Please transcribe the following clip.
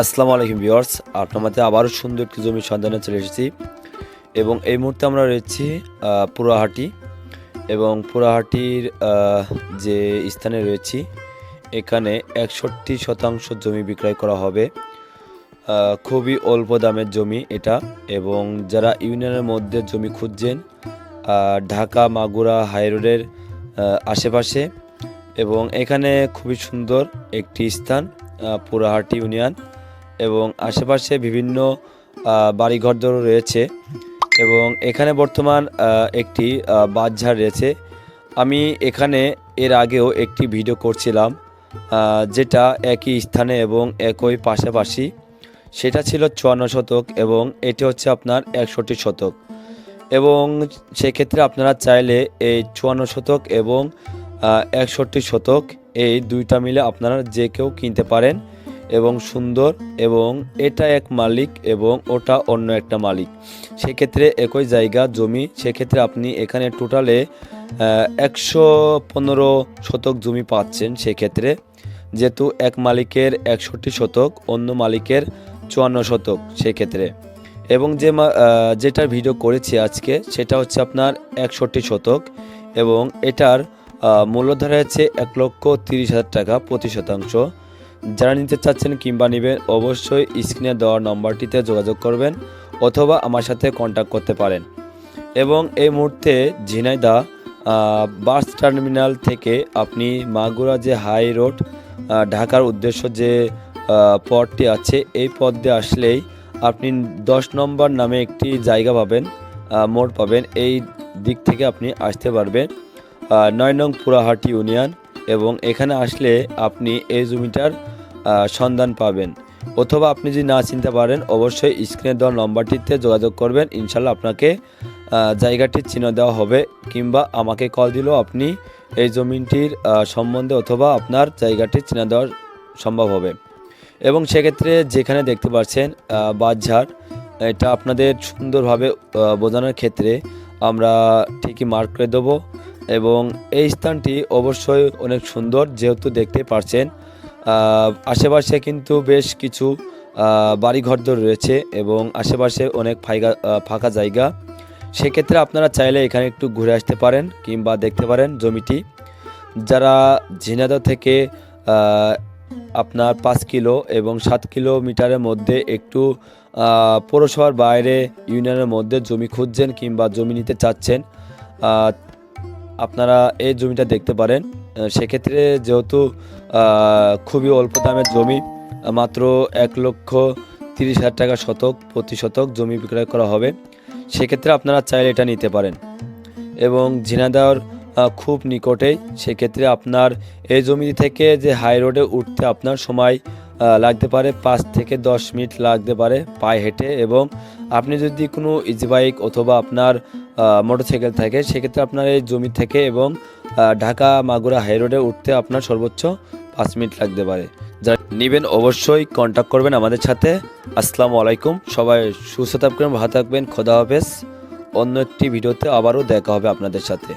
আসসালামু আলাইকুম ভিউয়ার্স আপনার আবারও সুন্দর একটি জমির সন্ধানে চলে এসেছি। এবং এই মুহূর্তে আমরা রয়েছি পুরাহাটি। এবং পুরাহাটির যে স্থানে রয়েছি, এখানে একষট্টি শতাংশ জমি বিক্রয় করা হবে। খুবই অল্প দামের জমি এটা। এবং যারা ইউনিয়নের মধ্যে জমি খুঁজছেন ঢাকা, মাগুরা হাইরোডের আশেপাশে। এবং এখানে খুবই সুন্দর একটি স্থান পুরাহাটি ইউনিয়ন। এবং আশেপাশে বিভিন্ন বাড়িঘরদরও রয়েছে এবং এখানে বর্তমান একটি বাঁধঝাড় রয়েছে। আমি এখানে এর আগেও একটি ভিডিও করছিলাম যেটা একই স্থানে এবং একই পাশাপাশি। সেটা ছিল চুয়ান্ন শতক এবং এটি হচ্ছে আপনার একষট্টি শতক। এবং সেক্ষেত্রে আপনারা চাইলে এই চুয়ান্ন শতক এবং একষট্টি শতক এই দুইটা মিলে আপনারা যে কেউ কিনতে পারেন। এবং সুন্দর এবং এটা এক মালিক এবং ওটা অন্য একটা মালিক। সেক্ষেত্রে একই জায়গা, জমি। সেক্ষেত্রে আপনি এখানে টোটালে একশো পনেরো শতক জমি পাচ্ছেন সেক্ষেত্রে। যেহেতু এক মালিকের একষট্টি শতক, অন্য মালিকের চুয়ান্ন শতক সেক্ষেত্রে। এবং যে যেটার ভিডিও করেছি আজকে, সেটা হচ্ছে আপনার একষট্টি শতক এবং এটার মূল্যধর হচ্ছে এক লক্ষ তিরিশ হাজার টাকা প্রতি শতাংশ। যারা নিতে চাচ্ছেন কিংবা নেবেন, অবশ্যই স্ক্রিনে দেওয়া নম্বরটিতে যোগাযোগ করবেন অথবা আমার সাথে কন্ট্যাক্ট করতে পারেন। এবং এই মুহূর্তে ঝিনাইদা বাস টার্মিনাল থেকে আপনি মাগুরা যে হাই রোড ঢাকার উদ্দেশ্য যে পথটি আছে, এই পথ দিয়ে আসলেই আপনি দশ নম্বর নামে একটি জায়গা পাবেন মোড় পাবেন। এই দিক থেকে আপনি আসতে পারবেন নয় নং পুরাহাটি ইউনিয়ন এবং এখানে আসলে আপনি এই জমিটার সন্ধান পাবেন। অথবা আপনি যদি না চিনতে পারেন অবশ্যই স্ক্রিনে দেওয়া নম্বরটিতে যোগাযোগ করবেন। ইনশাল্লাহ আপনাকে জায়গাটি চিহ্ন দেওয়া হবে কিংবা আমাকে কল দিলেও আপনি এই জমিটির আহ, সম্বন্ধে অথবা আপনার জায়গাটি চিহ্ন দেওয়া সম্ভব হবে। এবং সেক্ষেত্রে যেখানে দেখতে পাচ্ছেন বাঁশঝাড় এটা আপনাদের সুন্দরভাবে বোঝানোর ক্ষেত্রে আমরা ঠিকই মার্ক করে দেবো। এবং এই স্থানটি অবশ্যই অনেক সুন্দর যেহেতু দেখতে পারছেন আহ, আশেপাশে কিন্তু বেশ কিছু বাড়িঘরদর রয়েছে এবং আশেপাশে অনেক ফাইগা ফাঁকা জায়গা। সেক্ষেত্রে আপনারা চাইলে এখানে একটু ঘুরে আসতে পারেন কিংবা দেখতে পারেন জমিটি। যারা ঝিনাদা থেকে আপনার পাঁচ কিলো এবং সাত কিলোমিটারের মধ্যে একটু পৌরসভার বাইরে, ইউনিয়নের মধ্যে জমি খুঁজছেন কিংবা জমি নিতে চাচ্ছেন আপনারা এই জমিটা দেখতে পারেন। সেক্ষেত্রে যেহেতু খুবই অল্প দামের জমি, মাত্র এক লক্ষ তিরিশ হাজার টাকা শতক, প্রতি শতক জমি বিক্রয় করা হবে। সেক্ষেত্রে আপনারা চাইলে এটা নিতে পারেন। এবং ঝিনাদার খুব নিকটেই সেক্ষেত্রে আপনার এই জমি থেকে যে হাই রোডে উঠতে আপনার সময় লাগতে পারে পাঁচ থেকে দশ মিনিট লাগতে পারে পায়ে হেঁটে এবং আপনি যদি কোনো ইজি বাইক অথবা আপনার মোটরসাইকেল থাকে, সেক্ষেত্রে আপনার এই জমি থেকে এবং ঢাকা মাগুরা হাই রোডে উঠতে আপনার সর্বোচ্চ পাঁচ মিনিট লাগতে পারে। যারা নেবেন অবশ্যই কন্ট্যাক্ট করবেন আমাদের সাথে। আসসালামু আলাইকুম, সবাই সুস্থ থাকবেন, ভালো থাকবেন, খোদা হাফেজ। অন্য একটি ভিডিওতে আবারও দেখা হবে আপনাদের সাথে।